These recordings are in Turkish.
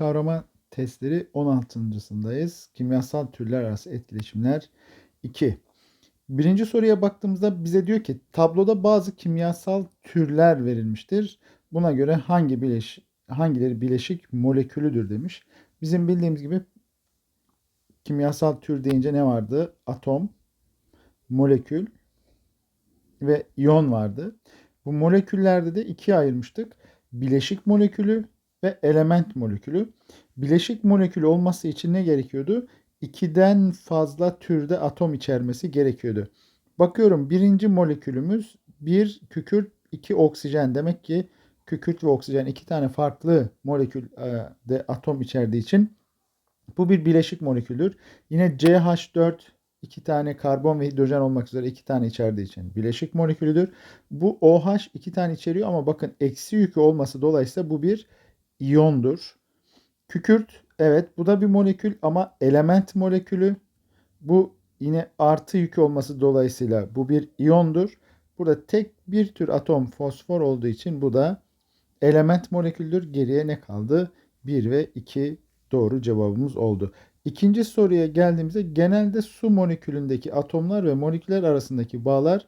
kavrama testleri 16.sındayız. Kimyasal türler arası etkileşimler 2. Birinci soruya baktığımızda bize diyor ki tabloda bazı kimyasal türler verilmiştir. Buna göre hangi bileş hangileri bileşik molekülüdür demiş. Bizim bildiğimiz gibi kimyasal tür deyince ne vardı? Atom, molekül ve iyon vardı. Bu moleküllerde de ikiye ayırmıştık. Bileşik molekülü ve element molekülü. Bileşik molekül olması için ne gerekiyordu? İkiden fazla türde atom içermesi gerekiyordu. Bakıyorum birinci molekülümüz bir kükürt, iki oksijen. Demek ki kükürt ve oksijen iki tane farklı molekülde atom içerdiği için bu bir bileşik moleküldür. Yine CH4 iki tane karbon ve hidrojen olmak üzere iki tane içerdiği için bileşik molekülüdür. Bu OH iki tane içeriyor ama bakın eksi yükü olması dolayısıyla bu bir iyondur. Kükürt evet bu da bir molekül ama element molekülü. Bu yine artı yükü olması dolayısıyla bu bir iyondur. Burada tek bir tür atom fosfor olduğu için bu da element moleküldür. Geriye ne kaldı? 1 ve 2 doğru cevabımız oldu. İkinci soruya geldiğimizde genelde su molekülündeki atomlar ve moleküller arasındaki bağlar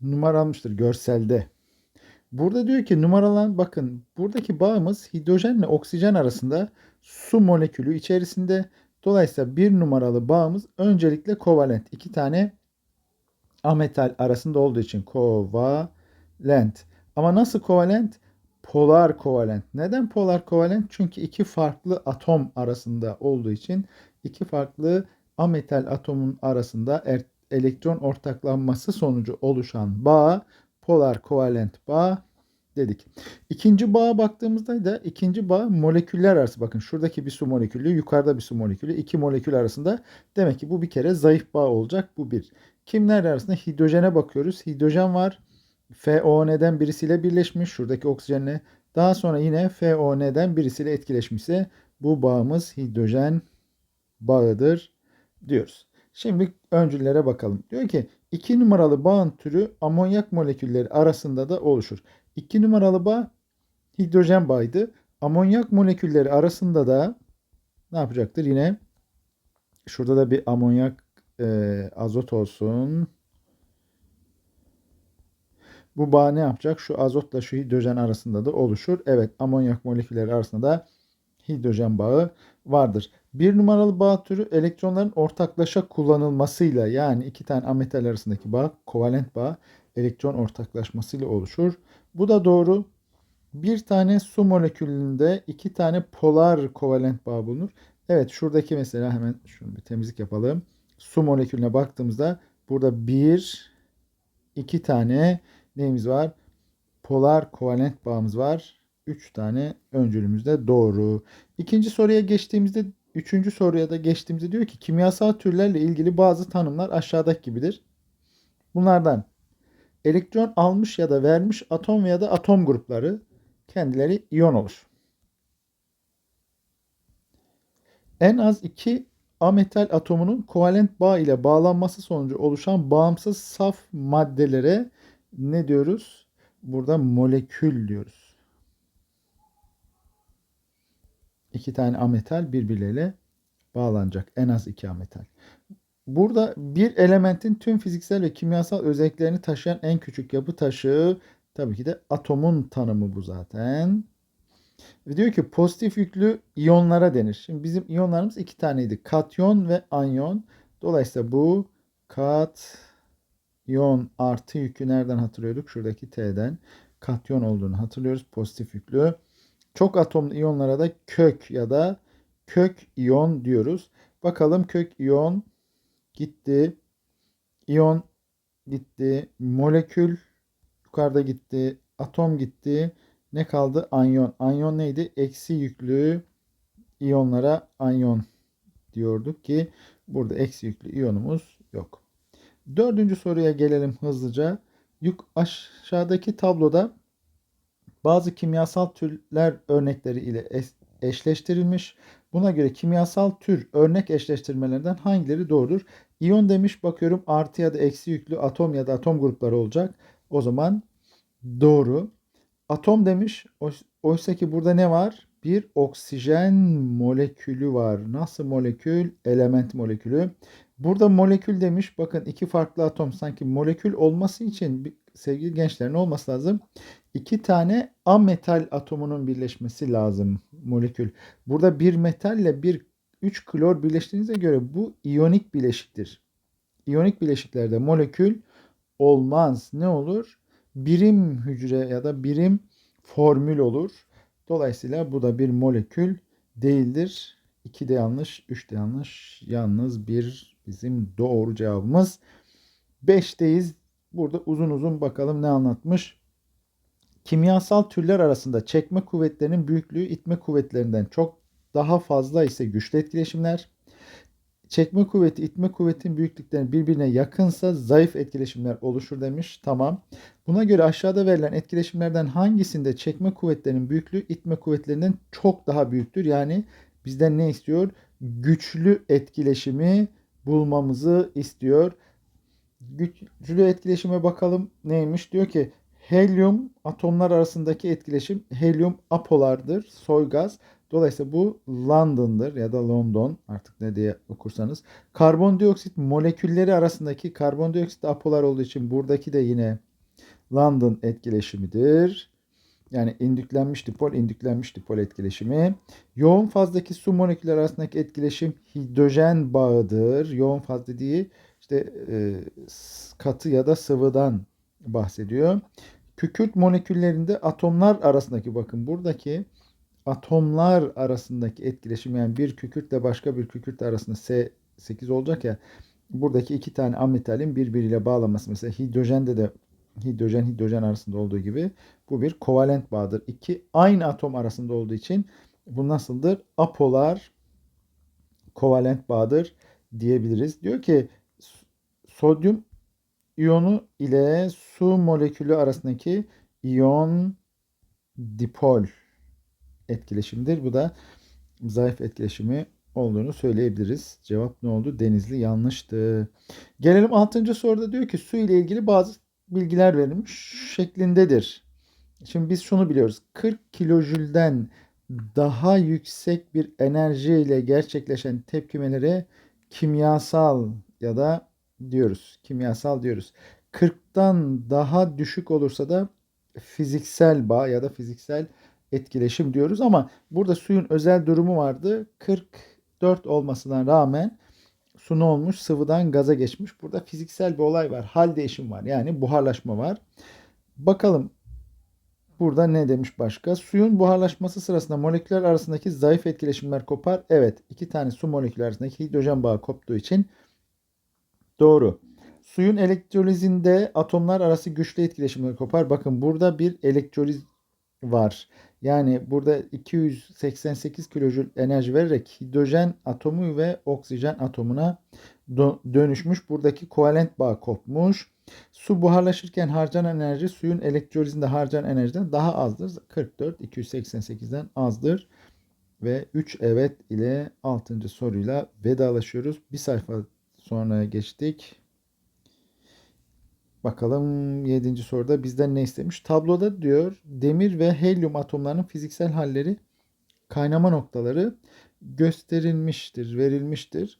numaralanmıştır görselde. Burada diyor ki numaralan bakın buradaki bağımız hidrojenle oksijen arasında su molekülü içerisinde. Dolayısıyla bir numaralı bağımız öncelikle kovalent. iki tane ametal arasında olduğu için kovalent. Ama nasıl kovalent? Polar kovalent. Neden polar kovalent? Çünkü iki farklı atom arasında olduğu için iki farklı ametal atomun arasında er, elektron ortaklanması sonucu oluşan bağ polar kovalent bağ dedik. İkinci bağa baktığımızda da ikinci bağ moleküller arası. Bakın şuradaki bir su molekülü, yukarıda bir su molekülü. iki molekül arasında. Demek ki bu bir kere zayıf bağ olacak. Bu bir. Kimler arasında? Hidrojene bakıyoruz. Hidrojen var. FON'den birisiyle birleşmiş. Şuradaki oksijenle. Daha sonra yine FON'den birisiyle etkileşmişse bu bağımız hidrojen bağıdır diyoruz. Şimdi öncüllere bakalım. Diyor ki 2 numaralı bağın türü amonyak molekülleri arasında da oluşur. 2 numaralı bağ hidrojen bağıydı. Amonyak molekülleri arasında da ne yapacaktır? Yine şurada da bir amonyak e, azot olsun. Bu bağ ne yapacak? Şu azotla şu hidrojen arasında da oluşur. Evet amonyak molekülleri arasında da hidrojen bağı vardır. Bir numaralı bağ türü elektronların ortaklaşa kullanılmasıyla yani iki tane ametal arasındaki bağ kovalent bağ elektron ortaklaşmasıyla oluşur. Bu da doğru. Bir tane su molekülünde iki tane polar kovalent bağ bulunur. Evet şuradaki mesela hemen şunu bir temizlik yapalım. Su molekülüne baktığımızda burada bir iki tane neyimiz var? Polar kovalent bağımız var. 3 tane öncülümüz de doğru. İkinci soruya geçtiğimizde üçüncü soruya da geçtiğimizde diyor ki kimyasal türlerle ilgili bazı tanımlar aşağıdaki gibidir. Bunlardan elektron almış ya da vermiş atom veya da atom grupları kendileri iyon olur. En az iki ametal atomunun kovalent bağ ile bağlanması sonucu oluşan bağımsız saf maddelere ne diyoruz? Burada molekül diyoruz. İki tane ametal birbirleriyle bağlanacak. En az iki ametal. Burada bir elementin tüm fiziksel ve kimyasal özelliklerini taşıyan en küçük yapı taşı tabii ki de atomun tanımı bu zaten. Ve diyor ki pozitif yüklü iyonlara denir. Şimdi bizim iyonlarımız iki taneydi. Katyon ve anyon. Dolayısıyla bu kat iyon artı yükü nereden hatırlıyorduk? Şuradaki T'den katyon olduğunu hatırlıyoruz. Pozitif yüklü. Çok atomlu iyonlara da kök ya da kök iyon diyoruz. Bakalım kök iyon gitti. İyon gitti. Molekül yukarıda gitti. Atom gitti. Ne kaldı? Anyon. Anyon neydi? Eksi yüklü iyonlara anyon diyorduk ki burada eksi yüklü iyonumuz yok. Dördüncü soruya gelelim hızlıca. Yuk aşağıdaki tabloda bazı kimyasal türler örnekleri ile eşleştirilmiş. Buna göre kimyasal tür örnek eşleştirmelerinden hangileri doğrudur? İyon demiş bakıyorum artı ya da eksi yüklü atom ya da atom grupları olacak. O zaman doğru. Atom demiş oysa ki burada ne var? bir oksijen molekülü var. Nasıl molekül? Element molekülü. Burada molekül demiş. Bakın iki farklı atom sanki molekül olması için sevgili gençler ne olması lazım? İki tane ametal atomunun birleşmesi lazım molekül. Burada bir metalle bir 3 klor birleştiğinize göre bu iyonik bileşiktir. İyonik bileşiklerde molekül olmaz. Ne olur? Birim hücre ya da birim formül olur. Dolayısıyla bu da bir molekül değildir. 2 de yanlış, 3 de yanlış. Yalnız bir bizim doğru cevabımız. 5'teyiz. Burada uzun uzun bakalım ne anlatmış. Kimyasal türler arasında çekme kuvvetlerinin büyüklüğü itme kuvvetlerinden çok daha fazla ise güçlü etkileşimler. Çekme kuvveti itme kuvvetin büyüklükleri birbirine yakınsa zayıf etkileşimler oluşur demiş. Tamam. Buna göre aşağıda verilen etkileşimlerden hangisinde çekme kuvvetlerinin büyüklüğü itme kuvvetlerinden çok daha büyüktür? Yani bizden ne istiyor? Güçlü etkileşimi bulmamızı istiyor. Güçlü etkileşime bakalım neymiş? Diyor ki helyum atomlar arasındaki etkileşim helyum apolardır, soy gaz. Dolayısıyla bu London'dır ya da London artık ne diye okursanız. Karbondioksit molekülleri arasındaki karbondioksit apolar olduğu için buradaki de yine London etkileşimidir. Yani indüklenmiş dipol, indüklenmiş dipol etkileşimi. Yoğun fazdaki su molekülleri arasındaki etkileşim hidrojen bağıdır. Yoğun faz dediği işte e, katı ya da sıvıdan bahsediyor. Kükürt moleküllerinde atomlar arasındaki bakın buradaki atomlar arasındaki etkileşim yani bir kükürtle başka bir kükürt arasında S8 olacak ya buradaki iki tane ametalin birbiriyle bağlaması mesela hidrojende de hidrojen hidrojen arasında olduğu gibi bu bir kovalent bağdır. İki aynı atom arasında olduğu için bu nasıldır? Apolar kovalent bağdır diyebiliriz. Diyor ki sodyum iyonu ile su molekülü arasındaki iyon dipol etkileşimdir. Bu da zayıf etkileşimi olduğunu söyleyebiliriz. Cevap ne oldu? Denizli yanlıştı. Gelelim 6. soruda diyor ki su ile ilgili bazı bilgiler verilmiş şeklindedir. Şimdi biz şunu biliyoruz. 40 kilojülden daha yüksek bir enerji ile gerçekleşen tepkimelere kimyasal ya da diyoruz. Kimyasal diyoruz. 40'tan daha düşük olursa da fiziksel bağ ya da fiziksel etkileşim diyoruz ama burada suyun özel durumu vardı. 44 olmasına rağmen su ne olmuş? Sıvıdan gaza geçmiş. Burada fiziksel bir olay var. Hal değişim var. Yani buharlaşma var. Bakalım burada ne demiş başka? Suyun buharlaşması sırasında moleküller arasındaki zayıf etkileşimler kopar. Evet. iki tane su molekülü arasındaki hidrojen bağı koptuğu için doğru. Suyun elektrolizinde atomlar arası güçlü etkileşimler kopar. Bakın burada bir elektroliz var. Yani burada 288 kilojül enerji vererek hidrojen atomu ve oksijen atomuna dönüşmüş. Buradaki kovalent bağ kopmuş. Su buharlaşırken harcanan enerji suyun elektrolizinde harcanan enerjiden daha azdır. 44 288'den azdır. Ve 3 evet ile 6. soruyla vedalaşıyoruz. Bir sayfa sonra geçtik. Bakalım 7. soruda bizden ne istemiş? Tabloda diyor demir ve helyum atomlarının fiziksel halleri kaynama noktaları gösterilmiştir, verilmiştir.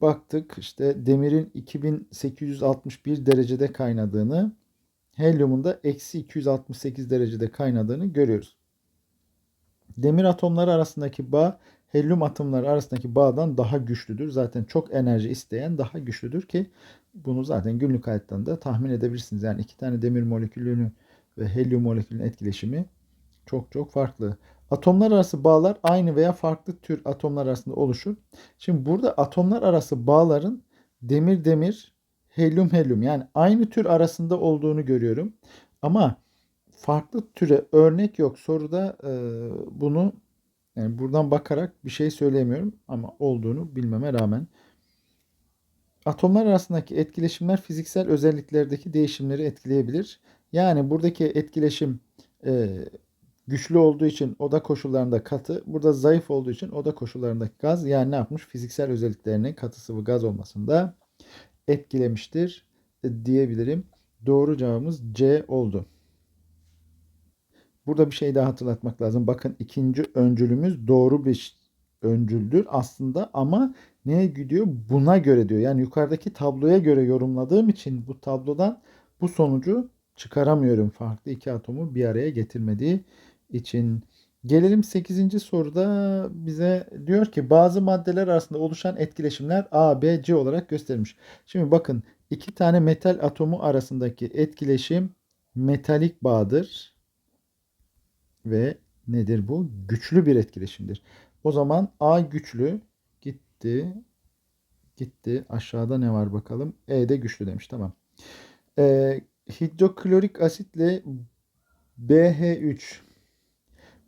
Baktık işte demirin 2861 derecede kaynadığını, helyumun da eksi 268 derecede kaynadığını görüyoruz. Demir atomları arasındaki bağ helyum atomları arasındaki bağdan daha güçlüdür. Zaten çok enerji isteyen daha güçlüdür ki bunu zaten günlük hayattan da tahmin edebilirsiniz. Yani iki tane demir molekülünü ve helyum molekülünün etkileşimi çok çok farklı. Atomlar arası bağlar aynı veya farklı tür atomlar arasında oluşur. Şimdi burada atomlar arası bağların demir demir, helyum helyum yani aynı tür arasında olduğunu görüyorum. Ama farklı türe örnek yok. Soruda e, bunu yani buradan bakarak bir şey söyleyemiyorum ama olduğunu bilmeme rağmen atomlar arasındaki etkileşimler fiziksel özelliklerdeki değişimleri etkileyebilir. Yani buradaki etkileşim e, güçlü olduğu için oda koşullarında katı, burada zayıf olduğu için oda koşullarındaki gaz yani ne yapmış? Fiziksel özelliklerini katı sıvı gaz olmasında etkilemiştir e, diyebilirim. Doğru cevabımız C oldu. Burada bir şey daha hatırlatmak lazım. Bakın ikinci öncülümüz doğru bir öncüldür aslında ama neye gidiyor? Buna göre diyor. Yani yukarıdaki tabloya göre yorumladığım için bu tablodan bu sonucu çıkaramıyorum. Farklı iki atomu bir araya getirmediği için. Gelelim 8. soruda bize diyor ki bazı maddeler arasında oluşan etkileşimler A, B, C olarak gösterilmiş. Şimdi bakın iki tane metal atomu arasındaki etkileşim metalik bağdır ve nedir bu? Güçlü bir etkileşimdir. O zaman A güçlü gitti. Gitti. Aşağıda ne var bakalım? E de güçlü demiş. Tamam. Ee, hidroklorik asitle BH3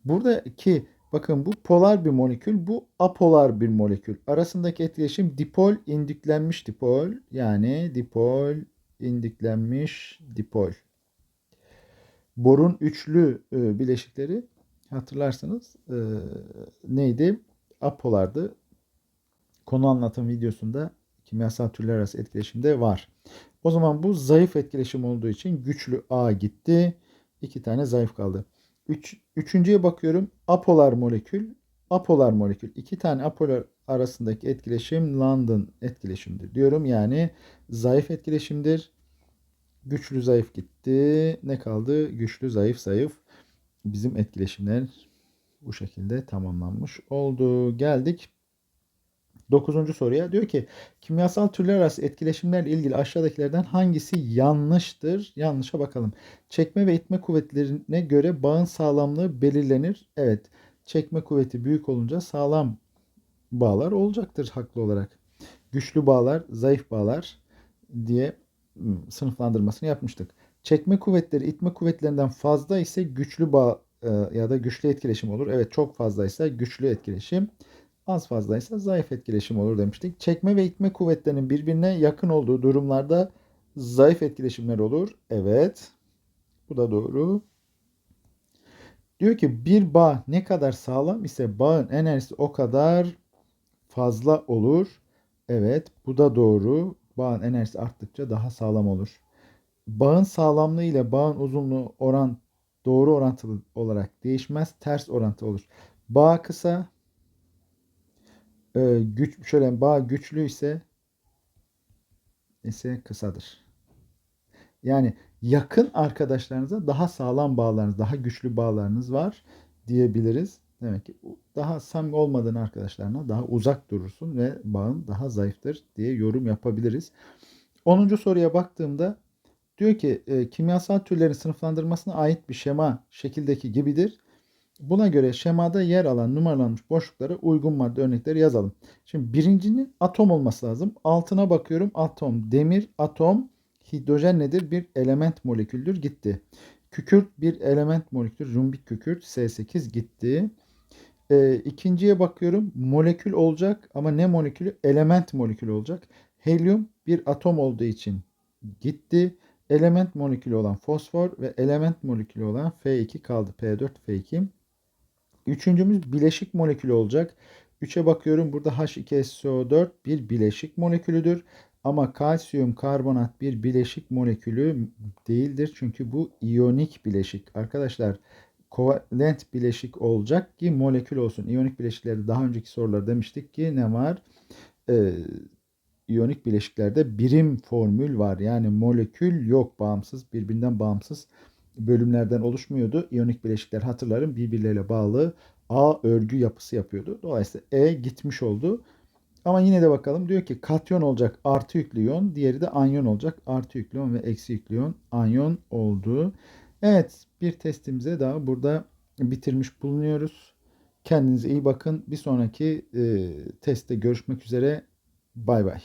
Buradaki bakın bu polar bir molekül, bu apolar bir molekül. Arasındaki etkileşim dipol indüklenmiş dipol yani dipol indüklenmiş dipol. Borun üçlü e, bileşikleri hatırlarsanız e, neydi? Apolardı. Konu anlatım videosunda kimyasal türler arası etkileşimde var. O zaman bu zayıf etkileşim olduğu için güçlü A gitti. İki tane zayıf kaldı. Üç, üçüncüye bakıyorum. Apolar molekül. Apolar molekül. İki tane apolar arasındaki etkileşim London etkileşimdir diyorum. Yani zayıf etkileşimdir. Güçlü zayıf gitti. Ne kaldı? Güçlü zayıf zayıf. Bizim etkileşimler bu şekilde tamamlanmış oldu. Geldik 9. soruya. Diyor ki kimyasal türler arası etkileşimlerle ilgili aşağıdakilerden hangisi yanlıştır? Yanlışa bakalım. Çekme ve itme kuvvetlerine göre bağın sağlamlığı belirlenir. Evet. Çekme kuvveti büyük olunca sağlam bağlar olacaktır haklı olarak. Güçlü bağlar, zayıf bağlar diye sınıflandırmasını yapmıştık. Çekme kuvvetleri itme kuvvetlerinden fazla ise güçlü bağ e, ya da güçlü etkileşim olur. Evet çok fazlaysa güçlü etkileşim az fazlaysa zayıf etkileşim olur demiştik. Çekme ve itme kuvvetlerinin birbirine yakın olduğu durumlarda zayıf etkileşimler olur. Evet. Bu da doğru. Diyor ki bir bağ ne kadar sağlam ise bağın enerjisi o kadar fazla olur. Evet, bu da doğru. Bağın enerjisi arttıkça daha sağlam olur. Bağın sağlamlığı ile bağın uzunluğu oran doğru orantılı olarak değişmez, ters orantı olur. Bağ kısa, e, güç şöyle bağ güçlü ise ise kısadır. Yani yakın arkadaşlarınıza daha sağlam bağlarınız, daha güçlü bağlarınız var diyebiliriz. Demek ki daha samimi olmadığın arkadaşlarına daha uzak durursun ve bağın daha zayıftır diye yorum yapabiliriz. 10. soruya baktığımda diyor ki e, kimyasal türlerin sınıflandırmasına ait bir şema şekildeki gibidir. Buna göre şemada yer alan numaralanmış boşluklara uygun madde örnekleri yazalım. Şimdi birincinin atom olması lazım. Altına bakıyorum atom. Demir atom. Hidrojen nedir? Bir element moleküldür. Gitti. Kükürt bir element moleküldür. Rumbik kükürt S8 gitti. E, ikinciye bakıyorum. Molekül olacak ama ne molekülü? Element molekülü olacak. Helyum bir atom olduğu için gitti. Element molekülü olan fosfor ve element molekülü olan F2 kaldı. P4 F2. Üçüncümüz bileşik molekülü olacak. 3'e bakıyorum. Burada H2SO4 bir bileşik molekülüdür. Ama kalsiyum karbonat bir bileşik molekülü değildir. Çünkü bu iyonik bileşik. Arkadaşlar kovalent bileşik olacak ki molekül olsun. İyonik bileşiklerde daha önceki sorular demiştik ki ne var? Ee, iyonik bileşiklerde birim formül var. Yani molekül yok bağımsız, birbirinden bağımsız bölümlerden oluşmuyordu. İyonik bileşikler hatırlarım birbirleriyle bağlı A örgü yapısı yapıyordu. Dolayısıyla E gitmiş oldu. Ama yine de bakalım diyor ki katyon olacak artı yüklü iyon. Diğeri de anyon olacak artı yüklü iyon ve eksi yüklü iyon. Anyon oldu. Evet bir testimize daha burada bitirmiş bulunuyoruz. Kendinize iyi bakın. Bir sonraki e, testte görüşmek üzere. Bay bay.